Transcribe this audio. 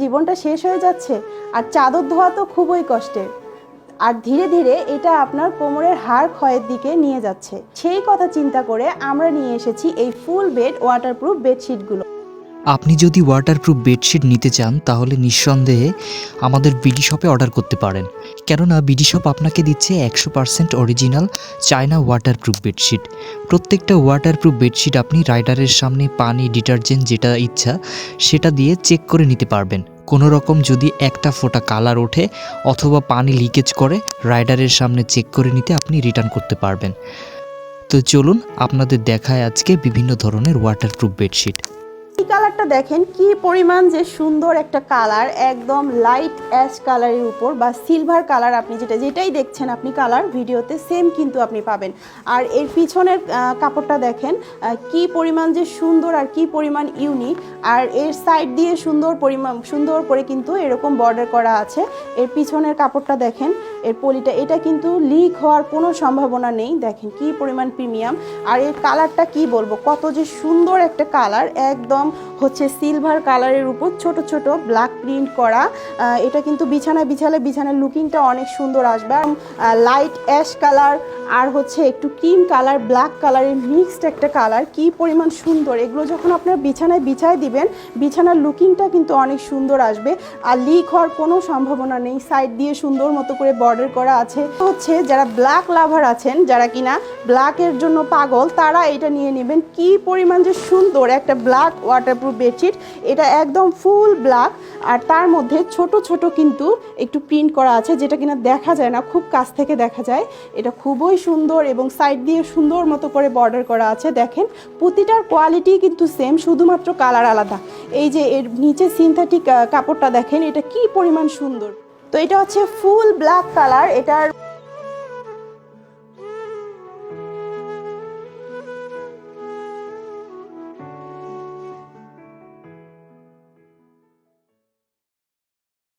জীবনটা শেষ হয়ে যাচ্ছে আর চাদর ধোয়া তো খুবই কষ্টের। আর ধীরে ধীরে এটা আপনার কোমরের হাড় ক্ষয়ের দিকে নিয়ে যাচ্ছে। সেই কথা চিন্তা করে আমরা নিয়ে এসেছি এই ফুল বেড ওয়াটারপ্রুফ বেডশিটগুলো। আপনি যদি ওয়াটারপ্রুফ বেডশিট নিতে চান, তাহলে নিঃসন্দেহে আমাদের বিডি শপে অর্ডার করতে পারেন। কেননা বিডি শপ আপনাকে দিচ্ছে একশো percent original China waterproof bedsheet প্রত্যেকটা ওয়াটারপ্রুফ বেডশিট আপনি রাইডারের সামনে পানি ডিটারজেন্ট যেটা ইচ্ছা, সেটা দিয়ে চেক করে নিতে পারবেন। কোনো রকম যদি একটা ফোঁটা কালার ওঠে অথবা পানি লিকেজ করে রাইডারের সামনে চেক করে নিতে আপনি রিটার্ন করতে পারবেন। তো চলুন, আপনাদের দেখায় আজকে বিভিন্ন ধরনের ওয়াটারপ্রুফ বেডশিট কালারটা দেখেন, কি পরিমাণ যে সুন্দর একটা কালার, একদম লাইট অ্যাশ কালারের উপর বা সিলভার কালার আপনি যেটা, যেটাই দেখছেন আপনি কালার, ভিডিওতে সেম কিন্তু আপনি পাবেন। আর এর পিছনের কাপড়টা দেখেন কি পরিমাণ যে সুন্দর আর কি পরিমাণ ইউনিক আর এর সাইড দিয়ে সুন্দর পরিমাণ, সুন্দর করে কিন্তু এরকম বর্ডার করা আছে। এর পিছনের কাপড়টা দেখেন এর পলিটা, এটা কিন্তু লিক হওয়ার কোনো সম্ভাবনা নেই। দেখেন কি পরিমাণ প্রিমিয়াম আর এর কালারটা কি বলব? কত যে সুন্দর একটা কালার একদম হচ্ছে সিলভার কালারের উপর ছোট ছোট ব্ল্যাক প্রিন্ট করা। এটা কিন্তু বিছানায় বিছালে বিছানার লুকিংটা অনেক সুন্দর আসবে। আর লাইট অ্যাশ কালার আর হচ্ছে একটু ক্রিম কালার ব্ল্যাক কালারের মিক্সড একটা কালার কি পরিমাণ সুন্দর! এগুলো যখন আপনার বিছানায় বিছায় দিবেন, বিছানার লুকিংটা কিন্তু অনেক সুন্দর আসবে। আর লিক হওয়ার কোনো সম্ভাবনা নেই। সাইড দিয়ে সুন্দর মতো করে বর্ডার করা আছে। হচ্ছে যারা ব্ল্যাক লাভার আছেন, যারা কিনা ব্ল্যাকের জন্য পাগল, তারা এটা নিয়ে নেবেন। কি পরিমাণ যে সুন্দর একটা ব্ল্যাক ওয়াটারপ্রুফ বেডশিট এটা একদম ফুল ব্ল্যাক আর তার মধ্যে ছোট ছোট কিন্তু একটু প্রিন্ট করা আছে, যেটা কিনা দেখা যায় না, খুব কাছ থেকে দেখা যায়। এটা খুবই সুন্দর এবং সাইড দিয়ে সুন্দর মতো করে বর্ডার করা আছে। দেখেন, প্রতিটার কোয়ালিটি কিন্তু সেম শুধুমাত্র কালার আলাদা। এই যে এর নিচে সিনথেটিক কাপড়টা দেখেন, এটা কি পরিমাণ সুন্দর। তো এটা হচ্ছে ফুল ব্ল্যাক কালার এটার